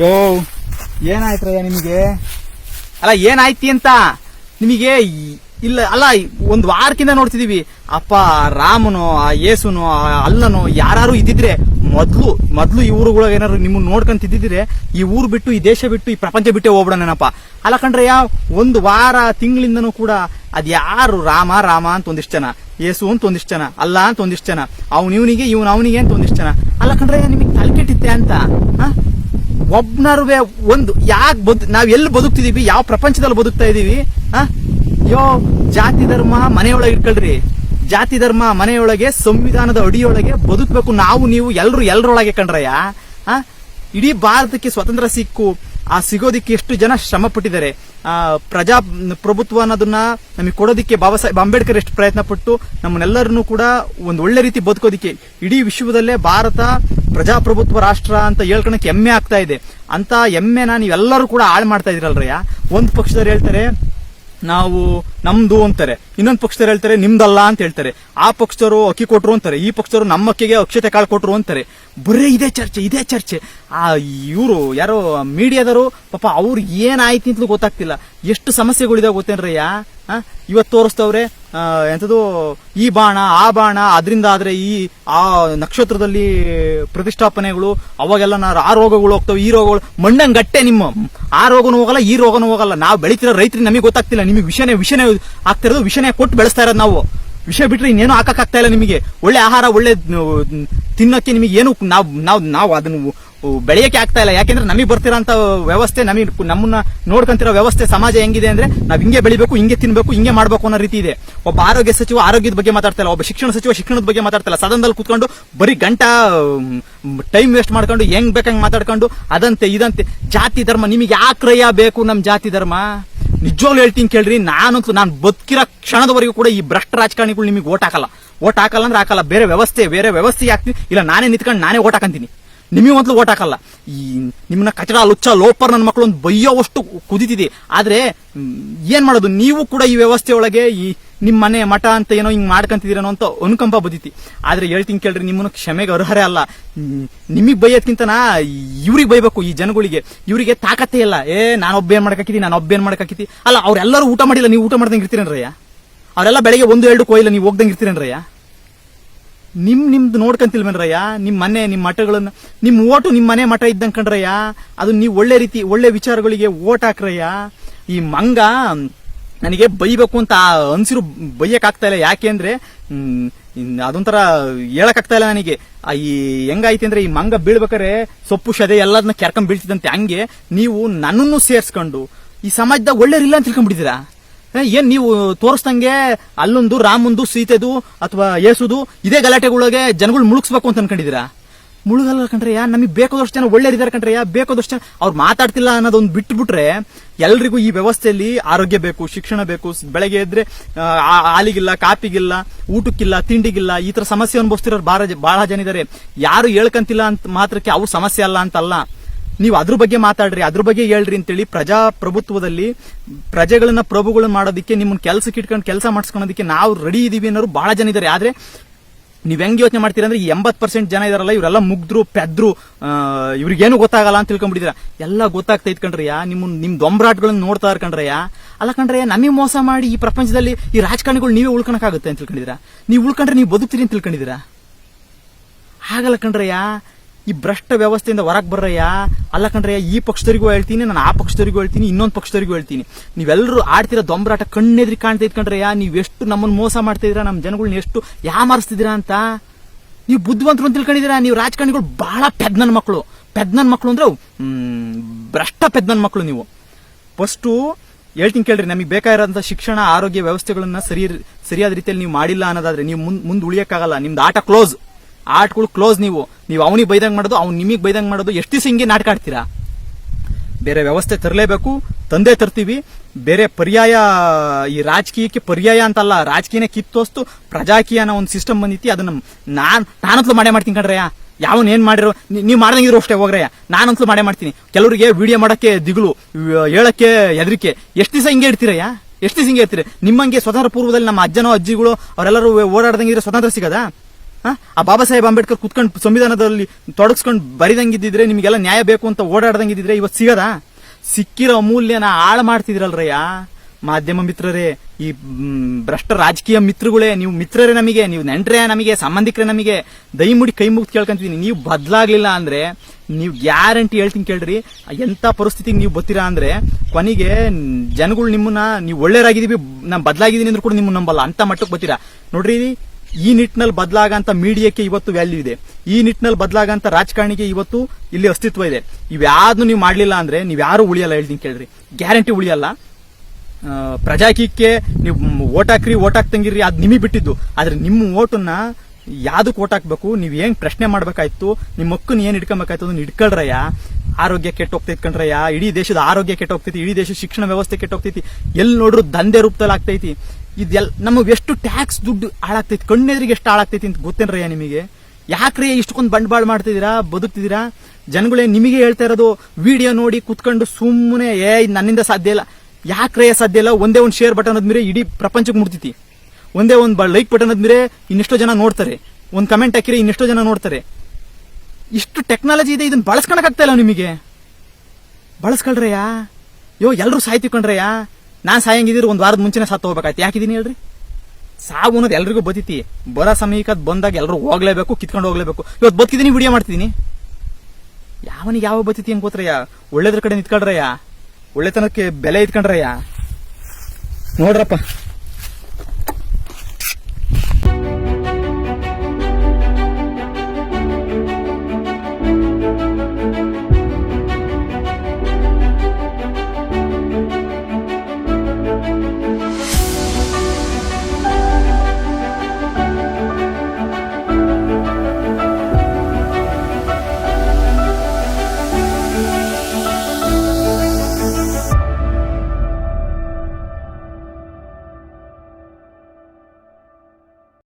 ಯೋ, ಏನಾಯ್ತ್ರಯ್ಯ ನಿಮಗೆ? ಅಲ್ಲ, ಏನಾಯ್ತಿ ಅಂತ? ನಿಮಗೆ ಇಲ್ಲ, ಅಲ್ಲ ಒಂದ್ ವಾರಕ್ಕಿಂತ ನೋಡ್ತಿದೀವಿ. ಅಪ್ಪ, ರಾಮನು, ಆ ಯೇಸುನು, ಆ ಅಲ್ಲನು ಯಾರು ಇದ್ದಿದ್ರೆ ಮೊದ್ಲು ಮೊದ್ಲು ಈ ಊರುಗಳ ಏನಾದ್ರು ನಿಮ್ಮನ್ನ ನೋಡ್ಕೊಂತ ಇದ್ದಿದ್ರೆ ಈ ಊರು ಬಿಟ್ಟು, ಈ ದೇಶ ಬಿಟ್ಟು, ಈ ಪ್ರಪಂಚ ಬಿಟ್ಟೆ ಹೋಗ್ಬಿಡೋಣಪ್ಪ ಅಲ್ಲ ಕಂಡ್ರಯ್ಯ ಒಂದು ವಾರ ತಿಂಗಳಿಂದನೂ ಕೂಡ ಅದ್ ಯಾರು ರಾಮ ರಾಮ ಅಂತ ಒಂದಿಷ್ಟು ಜನ, ಯೇಸು ಅಂತ ಒಂದಿಷ್ಟು ಜನ, ಅಲ್ಲ ಅಂತ ಒಂದಿಷ್ಟು ಜನ, ಅವ್ನ ಇವನಿಗೆ, ಇವನು ಅವನಿಗೆ ಅಂತ ಒಂದಿಷ್ಟು ಜನ. ಅಲ್ಲ ಕಣ್ರಯ್ಯ, ನಿಮಗೆ ತಲೆ ಕೆಟ್ಟಿತ್ತೆ ಅಂತ? ಒಬ್ನರುವೆ ಒಂದು, ಯಾಕೆ ಬದ್ ನಾವ್ ಎಲ್ಲಿ ಬದುಕ್ತಿದೀವಿ? ಯಾವ ಪ್ರಪಂಚದಲ್ಲಿ ಬದುಕ್ತಾ ಇದೀವಿ? ಅಯ್ಯೋ ಜಾತಿ ಧರ್ಮ ಮನೆಯೊಳಗೆ ಇಟ್ಕೊಳ್ರಿ. ಜಾತಿ ಧರ್ಮ ಮನೆಯೊಳಗೆ, ಸಂವಿಧಾನದ ಅಡಿಯೊಳಗೆ ಬದುಕಬೇಕು ನಾವು ನೀವು ಎಲ್ರು ಎಲ್ರೊಳಗೆ ಕಂಡ್ರಯ್ಯ ಇಡೀ ಭಾರತಕ್ಕೆ ಸ್ವತಂತ್ರ ಸಿಕ್ಕು. ಆ ಸಿಗೋದಿಕ್ಕೆ ಎಷ್ಟು ಜನ ಶ್ರಮ ಪಟ್ಟಿದ್ದಾರೆ ಆ, ಪ್ರಜಾ, ಪ್ರಭುತ್ವ ಅನ್ನೋದನ್ನ ನಮಗೆ ಕೊಡೋದಿಕ್ಕೆ ಬಾಬಾ ಸಾಹೇಬ್ ಅಂಬೇಡ್ಕರ್ ಎಷ್ಟು ಪ್ರಯತ್ನ ಪಟ್ಟು ನಮ್ಮನ್ನೆಲ್ಲರನ್ನೂ ಕೂಡ ಒಂದು ಒಳ್ಳೆ ರೀತಿ ಬದುಕೋದಿಕ್ಕೆ ಇಡೀ ವಿಶ್ವದಲ್ಲೇ ಭಾರತ ಪ್ರಜಾಪ್ರಭುತ್ವ ರಾಷ್ಟ್ರ ಅಂತ ಹೇಳ್ಕೊಳಕ್ಕೆ ಹೆಮ್ಮೆ ಆಗ್ತಾ ಇದೆ. ಅಂತ ಹೆಮ್ಮೆನ ನೀವೆಲ್ಲರೂ ಕೂಡ ಹಾಳು ಮಾಡ್ತಾ ಇದ್ರಲ್ರಯ್ಯ? ಒಂದು ಪಕ್ಷದವ್ರು ಹೇಳ್ತಾರೆ ನಾವು ನಮ್ದು ಅಂತಾರೆ. ಇನ್ನೊಂದು ಪಕ್ಷದವ್ರು ಹೇಳ್ತಾರೆ, ನಿಮ್ದಲ್ಲ ಅಂತ ಹೇಳ್ತಾರೆ. ಆ ಪಕ್ಷದವರು ಅಕ್ಕಿ ಕೊಟ್ರು ಅಂತಾರೆ. ಈ ಪಕ್ಷದವರು ನಮ್ಮ ಅಕ್ಕಿಗೆ ಅಕ್ಷತೆ ಕಾಳು ಕೊಟ್ರು ಅಂತಾರೆ. ಬರೀ ಇದೇ ಚರ್ಚೆ ಇದೇ ಚರ್ಚೆ. ಆ ಇವರು ಯಾರೋ ಮೀಡಿಯಾದವರು, ಪಾಪ ಅವ್ರು ಏನಾಯ್ತು ಅಂತಲೂ ಗೊತ್ತಾಗ್ತಿಲ್ಲ. ಎಷ್ಟು ಸಮಸ್ಯೆಗಳಿದಾವೆ ಗೊತ್ತೇನ್ರಯ್ಯ? ಇವತ್ತು ತೋರಿಸ್ತವ್ರೆ ಎಂಥದ್ದು, ಈ ಬಾಣ, ಆ ಬಾಣ, ಅದರಿಂದ ಆದ್ರೆ ಈ, ಆ ನಕ್ಷತ್ರದಲ್ಲಿ ಪ್ರತಿಷ್ಠಾಪನೆಗಳು, ಅವಾಗೆಲ್ಲ ನಾ ಆ ರೋಗಗಳು ಹೋಗ್ತವೆ, ಈ ರೋಗಗಳು ಮಣ್ಣಂಗೆ ಗಟ್ಟೆ ನಿಮ್ಮ. ಆ ರೋಗನೂ ಹೋಗಲ್ಲ, ಈ ರೋಗನೂ ಹೋಗಲ್ಲ. ನಾವು ಬೆಳಿತಿರೋ ರೈತರಿಗೆ ನಮಗೆ ಗೊತ್ತಾಗ್ತಿಲ್ಲ, ನಿಮಗೆ ವಿಷಯನೇ ವಿಷಯನೇ ಆಗ್ತಿರೋದು ವಿಷಯನೇ ಕೊಟ್ಟು ಬೆಳೆಸ್ತಾ ಇರೋದು ನಾವು. ವಿಷಯ ಬಿಟ್ಟರೆ ಇನ್ನೇನು ಹಾಕಕ್ಕಾಗ್ತಾ ಇಲ್ಲ ನಿಮಗೆ. ಒಳ್ಳೆ ಆಹಾರ, ಒಳ್ಳೆ ತಿನ್ನಕ್ಕೆ ನಿಮಗೆ ಏನು ನಾವು ನಾವು ನಾವು ಅದನ್ನು ಬೆಳೆಯಕ್ಕೆ ಆಗ್ತಾ ಇಲ್ಲ. ಯಾಕೆಂದ್ರೆ ನಮಗೆ ಬರ್ತಿರೋಂತ ವ್ಯವಸ್ಥೆ ನಮಗೆ ನಮ್ಮನ್ನ ನೋಡ್ಕೊಂತಿರೋ ವ್ಯವಸ್ಥೆ ಸಮಾಜ ಹೆಂಗಿದೆ ಅಂದ್ರೆ ನಾವು ಹಿಂಗೆ ಬೆಳಿಬೇಕು, ಹಿಂಗೆ ತಿನ್ಬೇಕು, ಹಿಂಗೆ ಮಾಡಬೇಕು ಅನ್ನೋ ರೀತಿ ಇದೆ. ಒಬ್ಬ ಆರೋಗ್ಯ ಸಚಿವ ಆರೋಗ್ಯದ ಬಗ್ಗೆ ಮಾತಾಡ್ತಾ ಇಲ್ಲ. ಒಬ್ಬ ಶಿಕ್ಷಣ ಸಚಿವ ಶಿಕ್ಷಣದ ಬಗ್ಗೆ ಮಾತಾಡ್ತಾ ಇಲ್ಲ. ಸದನದಲ್ಲಿ ಕೂತ್ಕೊಂಡು ಬರೀ ಗಂಟಾ ಟೈಮ್ ವೇಸ್ಟ್ ಮಾಡ್ಕೊಂಡು ಹೆಂಗ್ ಬೇಕಂಗ್ ಮಾತಾಡ್ಕೊಂಡು ಅದಂತೆ, ಇದಂತೆ. ಜಾತಿ ಧರ್ಮ, ನಿಮಗೆ ಯಾಕ್ರಯ್ಯ ಬೇಕು ನಮ್ಮ ಜಾತಿ ಧರ್ಮ? ನಿಜವಾಗ್ಲೂ ಹೇಳ್ತೀನಿ ಕೇಳ್ರಿ, ನಾನಂತೂ, ನಾನು ಬದುಕಿರೋ ಕ್ಷಣದವರೆಗೂ ಕೂಡ ಈ ಭ್ರಷ್ಟ ರಾಜಕಾರಣಿಗಳು ನಿಮಗೆ ಓಟ್ ಹಾಕಲ್ಲ. ಓಟ್ ಹಾಕಲ್ಲ ಅಂದ್ರೆ ಹಾಕಲ್ಲ. ಬೇರೆ ವ್ಯವಸ್ಥೆ ಬೇರೆ ವ್ಯವಸ್ಥೆ ಹಾಕ್ತೀನಿ. ಇಲ್ಲ, ನಾನೇ ನಿಂತ್ಕೊಂಡು ನಾನೇ ಓಟ್ ಹಾಕಂತೀನಿ. ನಿಮಗೆ ಮೊದಲು ಓಟ್ ಹಾಕಲ್ಲ. ಈ ನಿಮ್ಮನ್ನ ಕಚಡ ಲುಚ್ಚ ಲೋಪರ್ ನನ್ನ ಮಕ್ಕಳು ಒಂದು ಬೈಯೋವಷ್ಟು ಕುದಿತಿದೆ. ಆದ್ರೆ ಏನು ಏನ್ ಮಾಡೋದು? ನೀವು ಕೂಡ ಈ ವ್ಯವಸ್ಥೆ ಒಳಗೆ ಈ ನಿಮ್ಮ ಮನೆ ಮಠ ಅಂತ ಏನೋ ಹಿಂಗೆ ಮಾಡ್ಕೊಂತಿದ್ದೀರನೋ ಅಂತ ಅನುಕಂಪ ಬದಿತಿ. ಆದ್ರೆ ಹೇಳ್ತೀನಿ ಕೇಳ್ರಿ, ನಿಮ್ಮನ್ನು ಕ್ಷಮೆಗೆ ಅರ್ಹರೇ ಅಲ್ಲ. ನಿಮಗೆ ಬೈಯೋದ್ಕಿಂತನ ಇವ್ರಿಗೆ ಬೈಬೇಕು ಈ ಜನಗಳಿಗೆ. ಇವರಿಗೆ ತಾಕತ್ತೇ ಇಲ್ಲ. ಏ, ನಾನು ಒಬ್ಬೇನ್ ಮಾಡಕಾಕಿತಿ ನಾನು ಒಬ್ಬೇನ್ ಮಾಡಕಾಕಿತಿ ಅಲ್ಲ, ಅವರೆಲ್ಲರೂ ಊಟ ಮಾಡಿಲ್ಲ, ನೀವು ಊಟ ಮಾಡ್ದಂಗೆ ಇರ್ತೀರೇನ್ರಯ್ಯ? ಅವರೆಲ್ಲ ಬೆಳಗ್ಗೆ ಒಂದು, ಎರಡು ಕೊಯ್ಲ, ನೀವು ಹೋಗ್ದಂಗೆ ಇರ್ತೀರೇನ್ರಯ್ಯ? ನಿಮ್ ನಿಮ್ದು ನೋಡ್ಕಂತಿಲ್ವೇನ್ರಯ್ಯ ನಿಮ್ ಮನೆ, ನಿಮ್ ಮಠಗಳನ್ನ ನಿಮ್ ಓಟು ನಿಮ್ ಮನೆ ಮಠ ಇದ್ದಂಗ್ ಕಂಡ್ರಯ್ಯ? ಅದು ನೀವು ಒಳ್ಳೆ ರೀತಿ ಒಳ್ಳೆ ವಿಚಾರಗಳಿಗೆ ಓಟ್ ಹಾಕ್ರಯ್ಯ? ಈ ಮಂಗ ನನಗೆ ಬೈಬೇಕು ಅಂತ ಅನ್ಸಿರು ಬೈಯಕ್ ಆಗ್ತಾ ಇಲ್ಲ. ಯಾಕೆ ಅಂದ್ರೆ ಅದೊಂಥರ ಹೇಳಕ್ ಆಗ್ತಾ ಇಲ್ಲ ನನಗೆ. ಈ ಹೆಂಗಾಯ್ತಿ ಅಂದ್ರೆ ಈ ಮಂಗ ಬೀಳ್ಬೇಕಾರೆ ಸೊಪ್ಪು, ಶದೆ ಎಲ್ಲದನ್ನ ಕೆರ್ಕೊಂಡ್ ಬೀಳ್ತಿದಂತೆ ಹಂಗೆ ನೀವು ನನ್ನನ್ನು ಸೇರ್ಸ್ಕೊಂಡು ಈ ಸಮಾಜದಾಗ ಒಳ್ಳೇರಿಲ್ಲ ಅಂತ ತಿಳ್ಕೊಂಡ್ಬಿಟ್ಟಿದ್ದೀರಾ? ಏನ್ ನೀವು ತೋರಿಸ್ದಂಗೆ ಅಲ್ಲೊಂದು, ರಾಮಂದು, ಸೀತೆದು ಅಥವಾ ಯೇಸುದು ಇದೇ ಗಲಾಟೆಗಳಿಗೆ ಜನಗಳು ಮುಳುಗಿಸ್ಬೇಕು ಅಂತ ಅನ್ಕೊಂಡಿದ್ದೀರಾ? ಮುಳುಗಲ್ಲ ಕಣ್ರಯ್ಯ ನಮಗೆ ಬೇಕಾದಷ್ಟು ಜನ ಒಳ್ಳೇದಿದ್ದಾರೆ ಕಣ್ರಯ್ಯ ಬೇಕಾದಷ್ಟು ಜನ ಅವ್ರು ಮಾತಾಡ್ತಿಲ್ಲ ಅನ್ನೋದೊಂದು ಬಿಟ್ಬಿಟ್ರೆ ಎಲ್ರಿಗೂ ಈ ವ್ಯವಸ್ಥೆಯಲ್ಲಿ ಆರೋಗ್ಯ ಬೇಕು, ಶಿಕ್ಷಣ ಬೇಕು ಬೆಳಗ್ಗೆ ಆ- ಹಾಲಿಗಿಲ್ಲ, ಕಾಪಿಗಿಲ್ಲ, ಊಟಕ್ಕಿಲ್ಲ, ತಿಂಡಿಗಿಲ್ಲ, ಈ ತರ ಸಮಸ್ಯೆ ಅನುಭವಿಸ್ತಿರೋರು ಬಹಳ ಬಹಳ ಜನ ಇದ್ದಾರೆ ಯಾರು ಹೇಳ್ಕಂತಿಲ್ಲ ಅಂತ ಮಾತ್ರಕ್ಕೆ ಅವ್ರ ಸಮಸ್ಯೆ ಅಲ್ಲ ಅಂತಲ್ಲ. ನೀವು ಅದ್ರ ಬಗ್ಗೆ ಮಾತಾಡ್ರಿ, ಅದ್ರ ಬಗ್ಗೆ ಹೇಳ್ರಿ ಅಂತೇಳಿ ಪ್ರಜಾಪ್ರಭುತ್ವದಲ್ಲಿ ಪ್ರಜೆಗಳನ್ನ ಪ್ರಭುಗಳನ್ನ ಮಾಡೋದಕ್ಕೆ, ನಿಮ್ಮನ್ನ ಕೆಲ್ಸಕ್ಕೆ ಇಟ್ಕೊಂಡು ಕೆಲಸ ಮಾಡಿಸ್ಕೊಳೋದಕ್ಕೆ ನಾವು ರೆಡಿ ಇದೀವಿ ಅನ್ನೋರು ಬಹಳ ಜನ ಇದಾರೆ. ಆದ್ರೆ ನೀವ್ ಹೆಂಗ್ ಯೋಚನೆ ಮಾಡ್ತೀರಾ ಅಂದ್ರೆ ಎಂಬತ್ ಪರ್ಸೆಂಟ್ ಜನ ಇದಾರಲ್ಲ, ಇವರೆಲ್ಲ ಮುಗ್ದ್ರು, ಪೆದ್ರು ಇವ್ರಿಗೇನು ಗೊತ್ತಾಗಲ್ಲ ಅಂತ ತಿಳ್ಕೊಂಡ್ಬಿಟ್ಟಿದ್ರ. ಎಲ್ಲ ಗೊತ್ತಾಗ್ತಾ ಇದ್ಕಂಡ್ರಯ್ಯ ನಿಮ್ ನಿಮ್ ದೊಂಬರಾಟ್ಗಳನ್ನ ನೋಡ್ತಾ ಇರ್ಕಂಡ್ರಯ್ಯ ಅಲ್ಲ ಕಂಡ್ರಯ್ಯ ನಮಗೆ ಮೋಸ ಮಾಡಿ ಈ ಪ್ರಪಂಚದಲ್ಲಿ ಈ ರಾಜಕಾರಣಿಗಳು ನೀವೇ ಉಳ್ಕೊಳಕಾಗುತ್ತೆ ಅಂತ ತಿಳ್ಕೊಂಡಿದ್ದೀರಾ ನೀವು ಉಳ್ಕೊಂಡ್ರೆ ನೀವು ಬದುಕ್ತೀರಿ ಅಂತ ತಿಳ್ಕೊಂಡಿದ್ದೀರಾ ಹಾಗಲ್ಲ ಕಣ್ರಯ್ಯ. ಈ ಭ್ರಷ್ಟ ವ್ಯವಸ್ಥೆಯಿಂದ ಹೊರಗೆ ಬರ್ರಯ್ಯ? ಅಲ್ಲ ಕಣ್ರಯ್ಯ, ಈ ಪಕ್ಷದವರಿಗೂ ಹೇಳ್ತೀನಿ, ನಾನು ಆ ಪಕ್ಷದವರಿಗೂ ಹೇಳ್ತೀನಿ, ಇನ್ನೊಂದು ಪಕ್ಷದವರಿಗೂ ಹೇಳ್ತೀನಿ. ನೀವೆಲ್ಲರೂ ಆಡ್ತಿರೋ ದೊಂಬರಾಟ ಕಣ್ಣೆದ್ರಿ ಕಾಣ್ತಾ ಇದ್ಕಂಡ್ರಯ್ಯ ನೀವು ಎಷ್ಟು ನಮ್ಮನ್ನು ಮೋಸ ಮಾಡ್ತಾ ಇದೀರಾ ನಮ್ಮ ಜನಗಳನ್ನ ಎಷ್ಟು ಯಾಮಾರಿಸ್ತಿದ್ದೀರಾ ಅಂತ? ನೀವು ಬುದ್ಧಿವಂತರು ಅಂತ ತಿಳ್ಕೊಂಡಿದ್ದೀರಾ? ನೀವು ರಾಜಕಾರಣಿಗಳು ಬಹಳ ಪೆದ್ನನ್ ಮಕ್ಕಳು ಪೆದ್ನನ್ ಮಕ್ಕಳು ಅಂದ್ರೆ ಭ್ರಷ್ಟ ಪೆದ್ನನ್ ಮಕ್ಕಳು ನೀವು. ಫಸ್ಟು ಹೇಳ್ತೀನಿ ಕೇಳ್ರಿ, ನಮಗೆ ಬೇಕಾಗಿರೋಂಥ ಶಿಕ್ಷಣ, ಆರೋಗ್ಯ ವ್ಯವಸ್ಥೆಗಳನ್ನ ಸರಿ, ಸರಿಯಾದ ರೀತಿಯಲ್ಲಿ ನೀವು ಮಾಡಿಲ್ಲ ಅನ್ನೋದಾದ್ರೆ ನೀವು ಮುಂದೆ ಮುಂದೆ ಉಳಿಯಕ್ಕಾಗಲ್ಲ. ನಿಮ್ದು ಆಟ ಕ್ಲೋಸ್. ಆಟಗಳು ಕ್ಲೋಸ್ ನೀವು. ನೀವು ಅವನಿಗೆ ಬೈದಂಗ್ ಮಾಡೋದು, ಅವ್ನು ನಿಮಗೆ ಬೈದಂಗ್ ಮಾಡೋದು, ಎಷ್ಟು ದಿವಸ ಹಿಂಗೆ ನಾಟಕ ಆಡ್ತೀರಾ? ಬೇರೆ ವ್ಯವಸ್ಥೆ ತರಲೇಬೇಕು, ತಂದೆ ತರ್ತೀವಿ. ಬೇರೆ ಪರ್ಯಾಯ, ಈ ರಾಜಕೀಯಕ್ಕೆ ಪರ್ಯಾಯ ಅಂತಲ್ಲ, ರಾಜಕೀಯನೇ ಕಿತ್ತೋಸ್ತು, ಪ್ರಜಾಕೀಯ ಅನ್ನೋ ಒಂದು ಸಿಸ್ಟಮ್ ಬಂದಿತ್ತು ಅದನ್ನ ನಾನ್, ನಾನಂತಲೂ ಮಾಡೇ ಮಾಡ್ತೀನಿ ಕಣ್ರಯ್ಯ. ಯಾವನ್ ಏನ್ ಮಾಡಿರೋ ನೀವು ಮಾಡ್ದಂಗಿದ್ರು ಅಷ್ಟೇ ಹೋಗ್ರಯ್ಯ. ನಾನಂತಲೂ ಮಾಡೇ ಮಾಡ್ತೀನಿ. ಕೆಲವರಿಗೆ ವಿಡಿಯೋ ಮಾಡಕ್ಕೆ ದಿಗುಲು ಹೇಳಕ್ಕೆ ಹೆದರಿಕೆ. ಎಷ್ಟು ದಿವಸ ಹಿಂಗೆ ಇರ್ತೀರಯ್ಯ? ಎಷ್ಟು ದಿವಸ ಹಿಂಗೆ ಇರ್ತೀರಿ? ನಿಮ್ಮಂಗೆ ಸ್ವತಂತ್ರ ಪೂರ್ವದಲ್ಲಿ ನಮ್ಮ ಅಜ್ಜನೋ, ಅಜ್ಜಿಗಳು, ಅವರೆಲ್ಲರೂ ಓಡಾಡ್ದಂಗಿದ್ರೆ ಸ್ವತಂತ್ರ ಸಿಗದಾ? ಆ? ಬಾಬಾ ಸಾಹೇಬ್ ಅಂಬೇಡ್ಕರ್ ಕುತ್ಕೊಂಡು ಸಂವಿಧಾನದಲ್ಲಿ ತೊಡಗಿಸ್ಕೊಂಡು ಬರಿದಂಗಿದ್ದಿದ್ರೆ ನಿಮಗೆಲ್ಲ ನ್ಯಾಯ ಬೇಕು ಅಂತ ಓಡಾಡ್ದಂಗಿದ್ದಿದ್ರೆ ಇವತ್ತು ಸಿಗದಾ? ಸಿಕ್ಕಿರೋ ಅಮೂಲ್ಯನ ಹಾಳು ಮಾಡ್ತಿದ್ರಲ್ರಯ್ಯ? ಮಾಧ್ಯಮ ಮಿತ್ರರೇ, ಈ ಭ್ರಷ್ಟ ರಾಜಕೀಯ ಮಿತ್ರಗಳೇ ನೀವು ಮಿತ್ರರೇ ನಮಗೆ, ನೀವು ನೆಂಟ್ರೆ ನಮಗೆ, ಸಂಬಂಧಿಕರೇ ನಮಗೆ, ದಯಮುಡಿ ಕೈ ಮುಗ್ದು ಕೇಳ್ಕೊಂತೀನಿ ನೀವು ಬದಲಾಗ್ಲಿಲ್ಲ ಅಂದ್ರೆ, ನೀವು ಗ್ಯಾರಂಟಿ ಹೇಳ್ತೀನಿ ಕೇಳ್ರಿ. ಎಂತ ಪರಿಸ್ಥಿತಿಗೆ ನೀವು ಬತ್ತೀರಾ ಅಂದ್ರೆ, ಕೊನೆಗೆ ಜನಗಳು ನಿಮ್ಮನ್ನ, ನೀವು ಒಳ್ಳೆಯರಾಗಿದ್ದೀವಿ ನಾನು ಬದಲಾಗಿದ್ದೀನಿ ಅಂದ್ರೂ ಕೂಡ ನಿಮ್ಮನ್ನ ನಂಬಲ್ಲ. ಅಂತ ಮಟ್ಟಕ್ಕೆ ಬತ್ತೀರಾ? ನೋಡ್ರಿ ಈ ನಿಟ್ಟಿನಲ್ಲಿ ಬದಲಾಗಂತ ಮೀಡಿಯಾಕ್ಕೆ ಇವತ್ತು ವ್ಯಾಲ್ಯೂ ಇದೆ. ಈ ನಿಟ್ಟಿನಲ್ಲಿ ಬದಲಾಗಂತ ರಾಜಕಾರಣಿಗೆ ಇವತ್ತು ಇಲ್ಲಿ ಅಸ್ತಿತ್ವ ಇದೆ. ಇವ್ಯಾವ್ದು ನೀವು ಮಾಡಲಿಲ್ಲ ಅಂದ್ರೆ ನೀವು ಯಾರು ಉಳಿಯಲ್ಲ ಹೇಳ್ತೀನಿ ಕೇಳ್ರಿ. ಗ್ಯಾರಂಟಿ ಉಳಿಯಲ್ಲ. ಪ್ರಜಾಕೀಯಕ್ಕೆ ನೀವು ಓಟ್ ಹಾಕ್ರಿ, ಓಟ್ ಹಾಕ್ತಂಗಿರಿ ಅದು ನಿಮಗೆ ಬಿಟ್ಟಿದ್ದು. ಆದ್ರೆ ನಿಮ್ಮ ಓಟನ್ನ ಯಾವ್ದಕ್ಕೆ ಓಟ್ ಹಾಕ್ಬೇಕು? ನೀವು ಏನ್ ಪ್ರಶ್ನೆ ಮಾಡ್ಬೇಕಾಯ್ತು? ನಿಮ್ಮ ಮಕ್ಕನ ಏನ್ ಇಟ್ಕೊಬೇಕಾಯ್ತು ಅದನ್ನ ಇಟ್ಕೊಳ್ರಯ್ಯ? ಆರೋಗ್ಯ ಕೆಟ್ಟ ಹೋಗ್ತೈತಿ ಕಣ್ರಯ್ಯ? ಇಡೀ ದೇಶದ ಆರೋಗ್ಯ ಕೆಟ್ಟೋಗ್ತೈತಿ ಇಡೀ ದೇಶದ ಶಿಕ್ಷಣ ವ್ಯವಸ್ಥೆ ಕೆಟ್ಟೋಗ್ತೈತಿ ಎಲ್ಲಿ ನೋಡ್ರು ದಂಧೆ ರೂಪದಲ್ಲಿ ಆಗ್ತೈತಿ. ಇದೆಲ್ ನಮಗೆ ಎಷ್ಟು ಟ್ಯಾಕ್ಸ್ ದುಡ್ಡು ಹಾಳಾಗ್ತೈತಿ, ಕಣ್ಣೆದ್ರಿಗೆ ಎಷ್ಟು ಹಾಳಾಗ್ತೈತಿ ಅಂತ ಗೊತ್ತೇನ್ರಯ್ಯ ನಿಮಗೆ? ಯಾಕ್ರಿ ಇಷ್ಟೊಂದು ಬಂಡವಾಳ ಮಾಡ್ತಿದ್ದೀರಾ, ಬದುಕ್ತಿದ್ದೀರಾ? ಜನಗಳೇ ನಿಮಗೆ ಹೇಳ್ತಾ ಇರೋದು ವಿಡಿಯೋ ನೋಡಿ ಕುತ್ಕೊಂಡು ಸುಮ್ಮನೆ ಏ ನನ್ನಿಂದ ಸಾಧ್ಯ ಇಲ್ಲ. ಯಾಕ್ರೇ ಸಾಧ್ಯ ಇಲ್ಲ, ಒಂದೇ ಒಂದು ಶೇರ್ ಬಟನ್ ಆದ್ಮೇಲೆ ಇಡೀ ಪ್ರಪಂಚಕ್ಕೆ ಮುಡ್ತೈತಿ ಒಂದೇ ಒಂದು ಲೈಕ್ ಬಟನ್ ಆದ್ಮೇಲೆ ಇನ್ನೆಷ್ಟೋ ಜನ ನೋಡ್ತಾರೆ. ಒಂದು ಕಮೆಂಟ್ ಹಾಕಿರಿ ಇನ್ನೆಷ್ಟೋ ಜನ ನೋಡ್ತಾರೆ. ಇಷ್ಟು ಟೆಕ್ನಾಲಜಿ ಇದೆ ಇದನ್ನ ಬಳಸ್ಕೊಳಕ್ಕಾಗ್ತಾ ಇಲ್ಲ ನಿಮಗೆ? ಬಳಸ್ಕೊಳ್ರಯ್ಯ? ಯೋ ಎಲ್ಲರೂ ಸಾಯ್ತಿಕೊಂಡ್ರಯ್ಯ? ನಾನ್ ಸಾಯಂಗಿದ್ರೆ ಒಂದು ವಾರದ ಮುಂಚೆನೆ ಸತ್ತು ಹೋಗ್ಬೇಕಾಯ್ತು. ಯಾಕಿದೀನಿ ಹೇಳ್ರಿ? ಸಾವು ಅನ್ನೋದು ಎಲ್ರಿಗೂ ಬದಿತಿ. ಬರೋ ಸಮಯಕ್ಕೆ ಬಂದಾಗ ಎಲ್ಲರೂ ಹೋಗ್ಲೇಬೇಕು, ಕಿತ್ಕೊಂಡು ಹೋಗ್ಲೇಬೇಕು. ಇವತ್ತು ಬದುಕಿದೀನಿ, ವಿಡಿಯೋ ಮಾಡ್ತಿದ್ದೀನಿ ಯಾವನಿಗೆ ಯಾವ ಬತ್ತಿತಿ ಅಂತ ಗೊತ್ತರಯ್ಯ? ಒಳ್ಳೇದ್ರ ಕಡೆ ನಿತ್ಕೊಂಡ್ರಯ್ಯ ಒಳ್ಳೆತನಕ್ಕೆ ಬೆಲೆ ಇತ್ಕೊಂಡ್ರಯ್ಯ? ನೋಡ್ರಪ್ಪ.